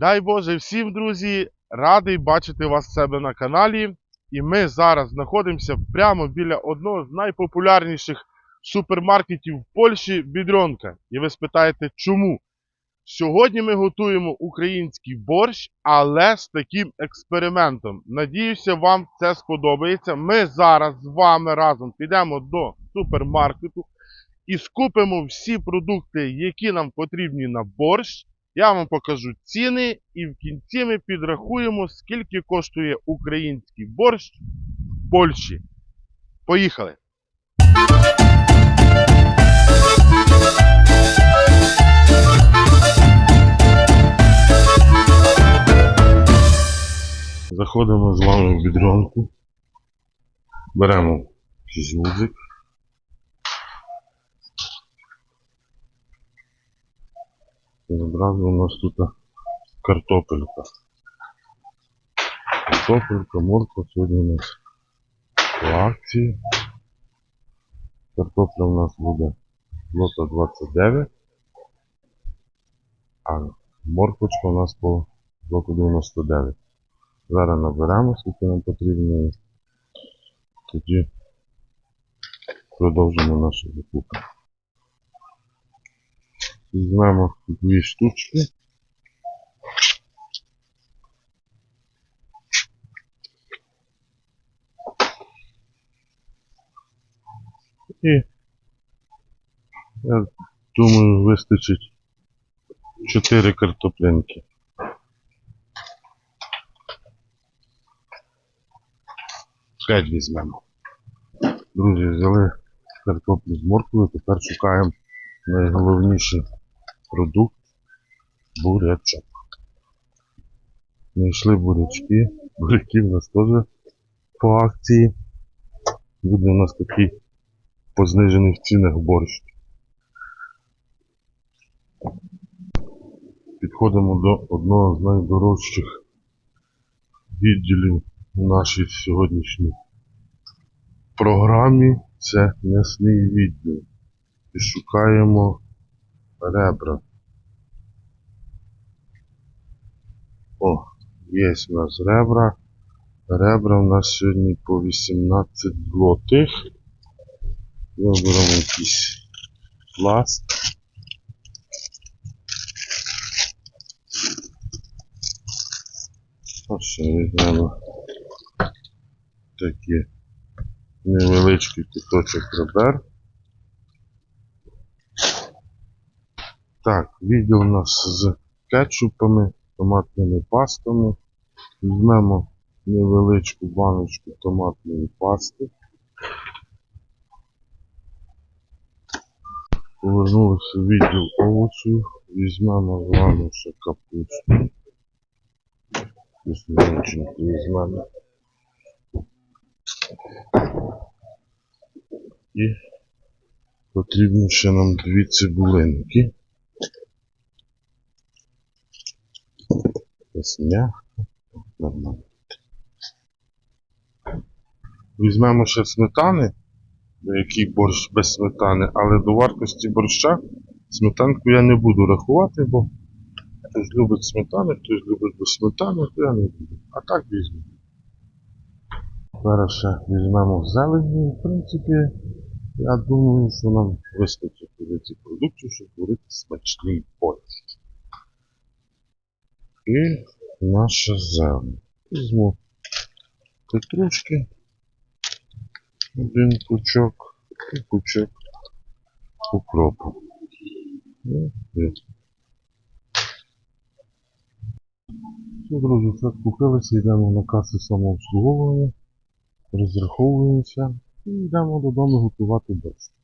Дай Боже всім, друзі, радий бачити вас в себе на каналі. І ми зараз знаходимося прямо біля одного з найпопулярніших супермаркетів в Польщі Бідронка. І ви спитаєте, чому? Сьогодні ми готуємо український борщ, але з таким експериментом. Надіюся, вам це сподобається. Ми зараз з вами разом підемо до супермаркету і скупимо всі продукти, які нам потрібні на борщ. Я вам покажу ціни, і в кінці ми підрахуємо, скільки коштує український борщ в Польщі. Поїхали! Заходимо з вами в бідронку. Беремо якийсь І у нас тут картопелька. Картопелька, морква сьогодні у нас по акції. Картопля у нас буде лота 29. А морквочка у нас по лоту 99. Зараз наберемо, скільки нам потрібно. і Тоді продовжимо нашу закупку. Візьмемо дві штучки. І я думаю, вистачить 4 картоплинки. П'ять візьмемо. Друзі, взяли картоплю з морквою, тепер шукаємо найголовніший продукт бурячок. Знайшли бурячки. Буряки в нас теж по акції. Буде у нас такий по знижених цінах борщ. Підходимо до одного з найдорожчих відділів у нашій сьогоднішній програмі. Це м'ясний відділ. І шукаємо ребра. О, є у нас ребра. Ребра у нас сьогодні по 18 злотих. Виберемо якийсь пласт. Ось візьмемо такі невеличкий кусочок ребер. Так, відділ у нас з кетчупами, томатними пастами. Візьмемо невеличку баночку томатної пасти. Повернулися в відділ овочів. Візьмемо з вами ще капусту. Візьмемо візьмемо. І потрібно ще нам дві цибулинки. Ось м'яко. Нормально. Візьмемо ще сметани, який борщ без сметани, але до вартості борща сметанку я не буду рахувати, бо хтось любить сметану, хтось любить без сметани, то я не буду. А так візьму. Зараз ще візьмемо зелені. В принципі, я думаю, що нам вистачить цих продуктів, щоб створити смачний борщ. І наша зелень. Візьму петрушки, один пучок і пучок укропу. Ну, друзі, все купилися, йдемо на касу самообслуговування, розраховуємося і йдемо додому готувати борщ.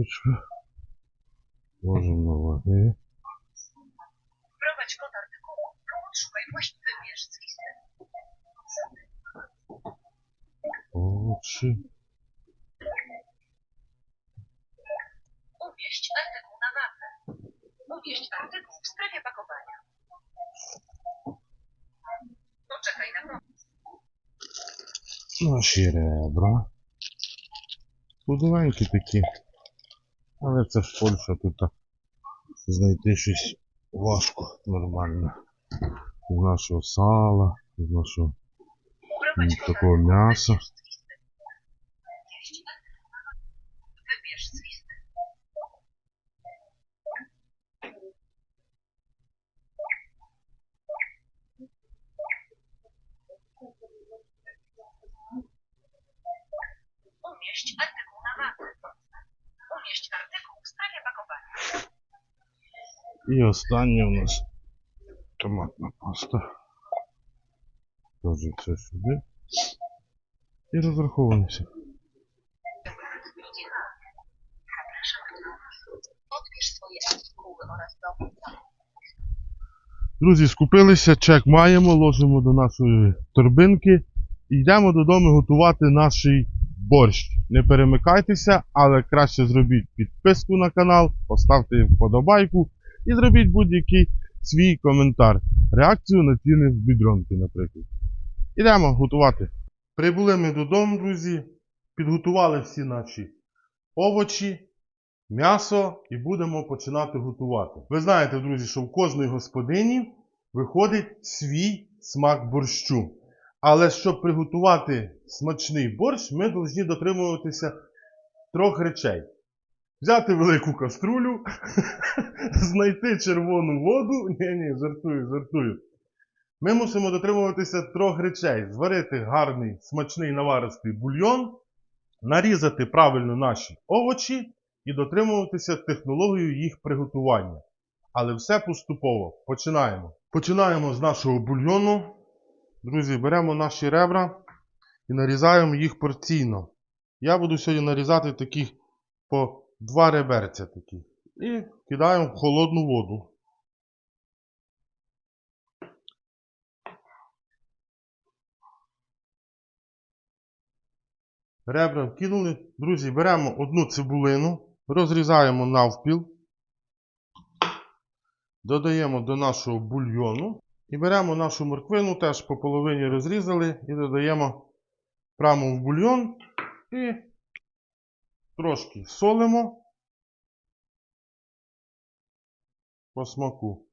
zabezpieczy. Może na ładniej. Prowadź kod artykułu. Odszukaj właściwy wiersz z listy. O. Umieść artykuł na mapę. Umieść artykuł w strefie pakowania. Poczekaj na pomoc. No, sierebra. Budowanki takie. Але це ж Польща тут знайти щось важко нормально. З нашого сала, з нашого такого м'яса. І останнє у нас томатна паста. Теж все сюди. І розраховуємося. Друзі, скупилися, чек маємо, ложимо до нашої торбинки йдемо додому готувати наш борщ. Не перемикайтеся, але краще зробіть підписку на канал, поставте вподобайку і зробіть будь-який свій коментар. Реакцію на ціни в бідронки, наприклад. Ідемо готувати. Прибули ми додому, друзі. Підготували всі наші овочі, м'ясо і будемо починати готувати. Ви знаєте, друзі, що в кожної господині виходить свій смак борщу. Але щоб приготувати смачний борщ, ми повинні дотримуватися трьох речей: взяти велику каструлю, знайти червону воду. Ні, ні, жартую, жартую. Ми мусимо дотримуватися трьох речей: зварити гарний смачний наваристий бульйон, нарізати правильно наші овочі і дотримуватися технологію їх приготування. Але все поступово. Починаємо. Починаємо з нашого бульйону. Друзі, беремо наші ребра і нарізаємо їх порційно. Я буду сьогодні нарізати таких по два реберця такі. І кидаємо в холодну воду. Ребра вкинули. Друзі, беремо одну цибулину, розрізаємо навпіл, додаємо до нашого бульйону і беремо нашу морквину, теж по половині розрізали і додаємо прямо в бульйон і трошки солимо по смаку.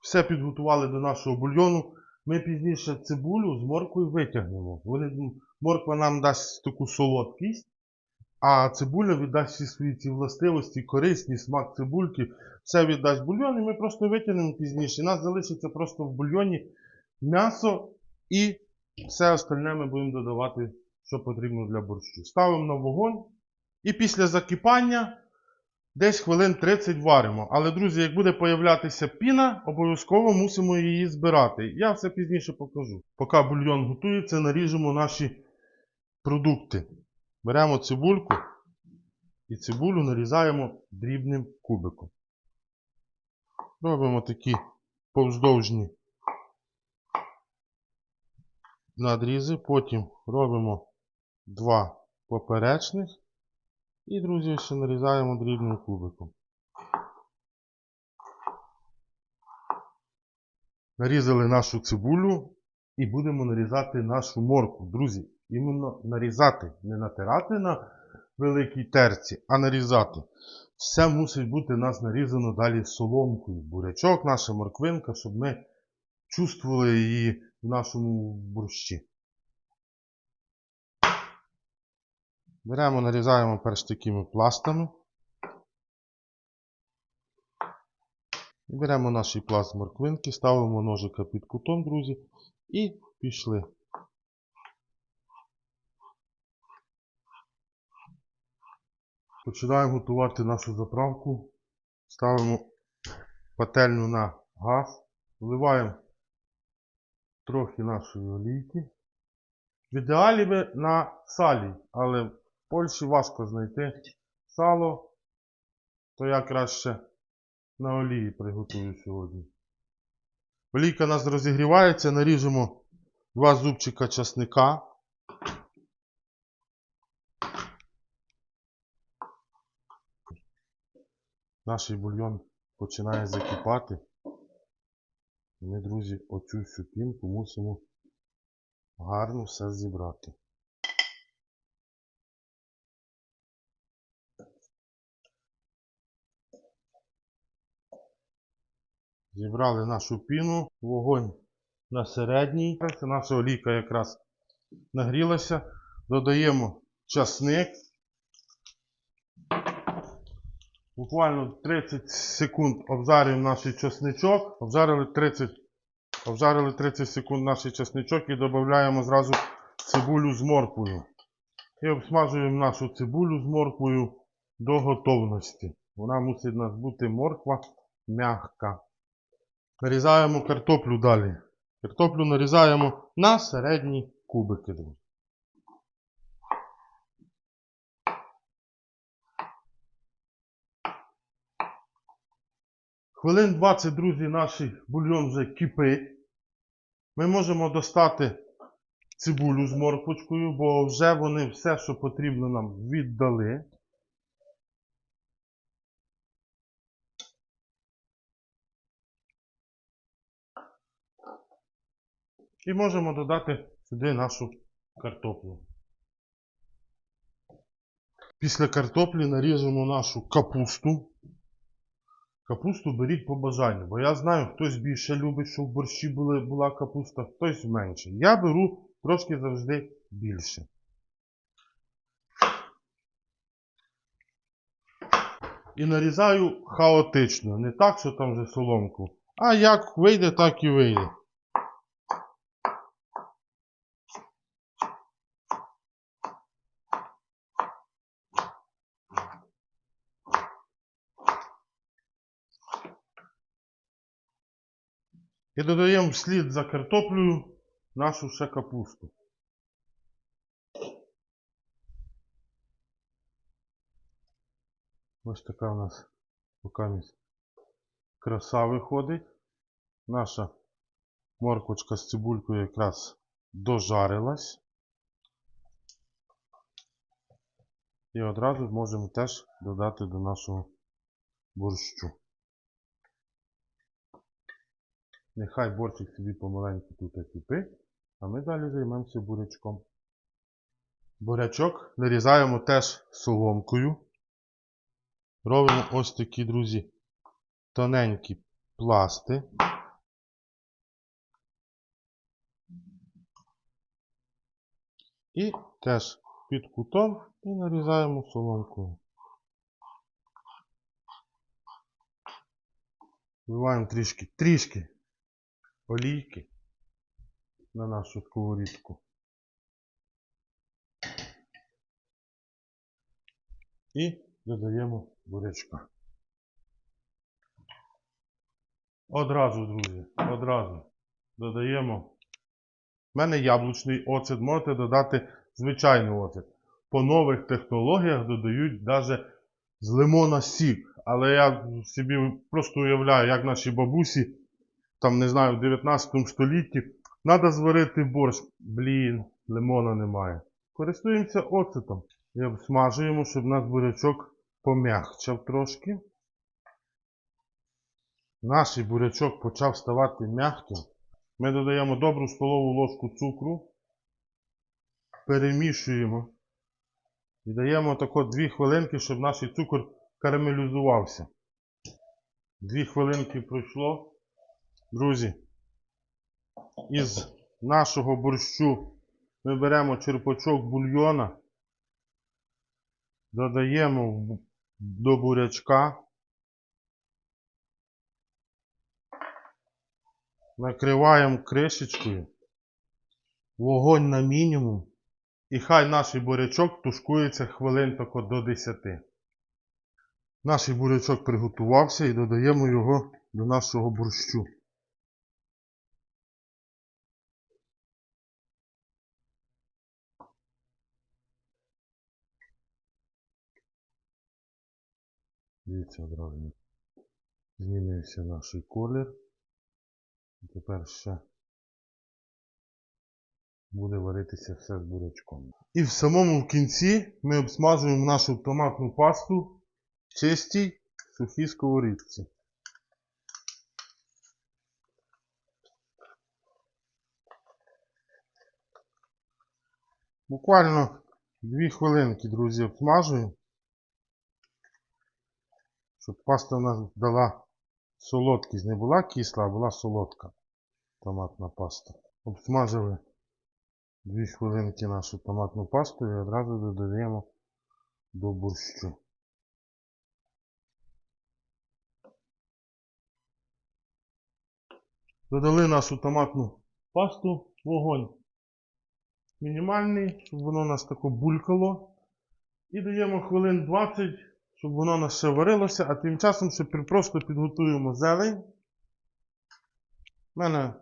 Все підготували до нашого бульйону. Ми пізніше цибулю з морквою витягнемо. Вони, морква нам дасть таку солодкість, а цибуля віддасть всі свої ці властивості, корисні, смак цибульки, все віддасть бульйон, і ми просто витягнемо пізніше. У нас залишиться просто в бульйоні м'ясо і все остальне ми будемо додавати, що потрібно для борщу. Ставимо на вогонь і після закипання десь хвилин 30 варимо. Але, друзі, як буде появлятися піна, обов'язково мусимо її збирати. Я все пізніше покажу. Поки бульйон готується, наріжемо наші продукти. Беремо цибульку і цибулю нарізаємо дрібним кубиком. Робимо такі повздовжні надрізи, потім робимо два поперечних і, друзі, ще нарізаємо дрібним кубиком. Нарізали нашу цибулю і будемо нарізати нашу морку. Друзі, іменно нарізати, не натирати на великій терці, а нарізати. Все мусить бути у нас нарізано далі соломкою. Бурячок, наша морквинка, щоб ми чувствували її в нашому борщі. Беремо, нарізаємо перш такими пластами. І беремо наш пласт морквинки, ставимо ножика під кутом, друзі, і пішли. Починаємо готувати нашу заправку. Ставимо пательню на газ, вливаємо трохи нашої олійки. В ідеалі би на салі, але Польщі важко знайти сало, то я краще на олії приготую сьогодні. Олійка нас розігрівається, наріжемо два зубчика часника. Наш бульйон починає закипати. Ми, друзі, оцю всю пінку мусимо гарно все зібрати. Зібрали нашу піну, вогонь на середній. Наша олійка якраз нагрілася. Додаємо часник. Буквально 30 секунд обжарюємо наш часничок. Обжарили 30, обжарили 30 секунд наш часничок і додаємо зразу цибулю з морквою. І обсмажуємо нашу цибулю з морквою до готовності. Вона мусить у нас бути морква м'яка. Нарізаємо картоплю далі. Картоплю нарізаємо на середні кубики. Хвилин 20, друзі, наш бульйон вже кипить. Ми можемо достати цибулю з морквочкою, бо вже вони все, що потрібно нам, віддали. І можемо додати сюди нашу картоплю. Після картоплі наріжемо нашу капусту. Капусту беріть по бажанню, бо я знаю, хтось більше любить, щоб в борщі були, була капуста, хтось менше. Я беру трошки завжди більше. І нарізаю хаотично, не так, що там вже соломку. А як вийде, так і вийде. І додаємо вслід за картоплею нашу ще капусту. Ось така у нас покамість краса виходить. Наша морквочка з цибулькою якраз дожарилась. І одразу можемо теж додати до нашого борщу. Нехай борщик собі помаленьку тут кипить, а ми далі займемося бурячком. Бурячок нарізаємо теж соломкою. Робимо ось такі, друзі, тоненькі пласти. І теж під кутом і нарізаємо соломкою. Вливаємо трішки, трішки олійки на нашу сковорідку. І додаємо бурячка. Одразу, друзі, одразу додаємо. У мене яблучний оцет, можете додати звичайний оцет. По нових технологіях додають навіть з лимона сік. Але я собі просто уявляю, як наші бабусі там, не знаю, в 19 столітті. Треба зварити борщ. Блін, лимона немає. Користуємося оцетом. І обсмажуємо, щоб у нас бурячок пом'якчав трошки. Наш бурячок почав ставати м'яким. Ми додаємо добру столову ложку цукру. Перемішуємо. І даємо тако 2 хвилинки, щоб наш цукор карамелізувався. 2 хвилинки пройшло. Друзі, із нашого борщу ми беремо черпачок бульйона, додаємо до бурячка, накриваємо кришечкою, вогонь на мінімум, і хай наш бурячок тушкується хвилин тако до 10. Наш бурячок приготувався і додаємо його до нашого борщу. Дивіться одразу. Змінився наш колір. Тепер ще буде варитися все з бурячком. І в самому кінці ми обсмажуємо нашу томатну пасту в чистій сухій сковорідці. Буквально дві хвилинки, друзі, обсмажуємо. Щоб паста у нас дала солодкість. Не була кисла, а була солодка томатна паста. Обсмажили дві хвилинки нашу томатну пасту і одразу додаємо до борщу. Додали нашу томатну пасту вогонь. Мінімальний, щоб воно у нас тако булькало. І даємо хвилин 20, щоб воно ще варилося, а тим часом ще просто підготуємо зелень. У мене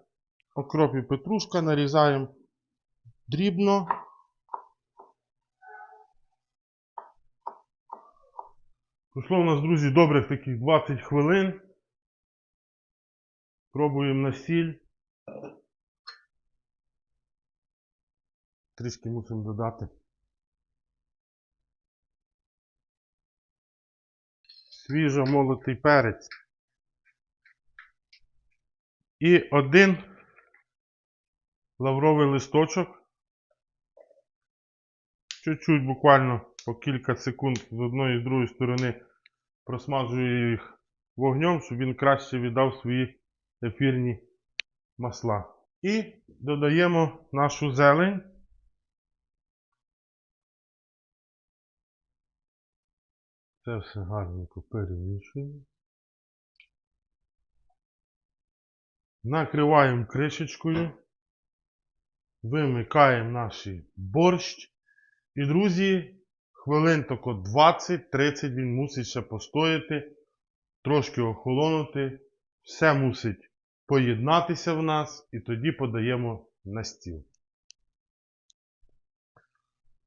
окроп і петрушка нарізаємо дрібно. Пройшло у нас, друзі, добрих таких 20 хвилин. Пробуємо на сіль. Трішки мусимо додати. Свіжо молотий перець. І один лавровий листочок. Чуть-чуть буквально по кілька секунд з одної і з другої сторони просмажую їх вогнем, щоб він краще віддав свої ефірні масла. І додаємо нашу зелень. Це все гарненько перемішуємо. Накриваємо кришечкою. Вимикаємо наш борщ. І, друзі, хвилин тако 20-30 він мусить ще постояти, трошки охолонути. Все мусить поєднатися в нас і тоді подаємо на стіл.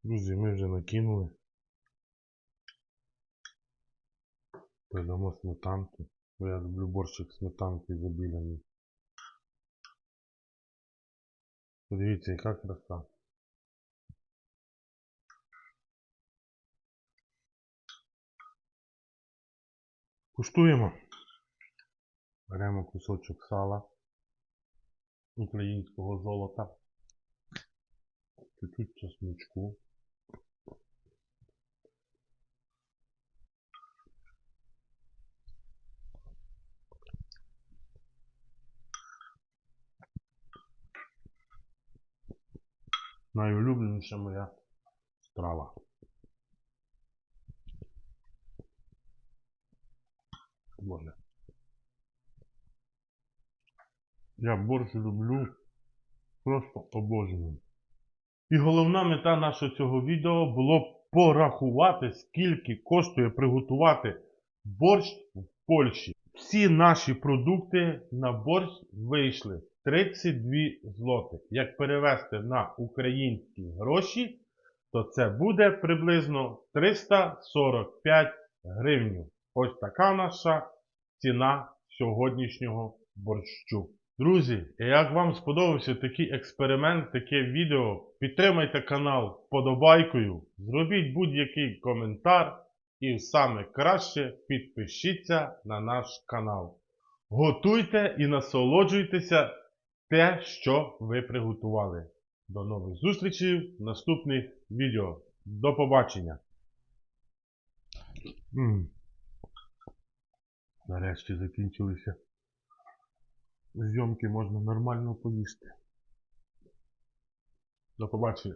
Друзі, ми вже накинули. Додамо сметанки. Бо я люблю борщик сметанки забіляний. Подивіться, яка краса. Куштуємо. Беремо кусочок сала українського золота. Чуть-чуть чесночку. Найулюбленіша моя страва. Боже. Я борщ люблю. Просто обожнюю. І головна мета нашого цього відео було порахувати, скільки коштує приготувати борщ в Польщі. Всі наші продукти на борщ вийшли 32 злотих. Як перевести на українські гроші, то це буде приблизно 345 гривень. Ось така наша ціна сьогоднішнього борщу. Друзі, як вам сподобався такий експеримент, таке відео, підтримайте канал вподобайкою, зробіть будь-який коментар і саме краще підпишіться на наш канал. Готуйте і насолоджуйтеся те, що ви приготували. До нових зустрічей в наступних відео. До побачення. Нарешті закінчилися. Зйомки можна нормально поїсти. До побачення.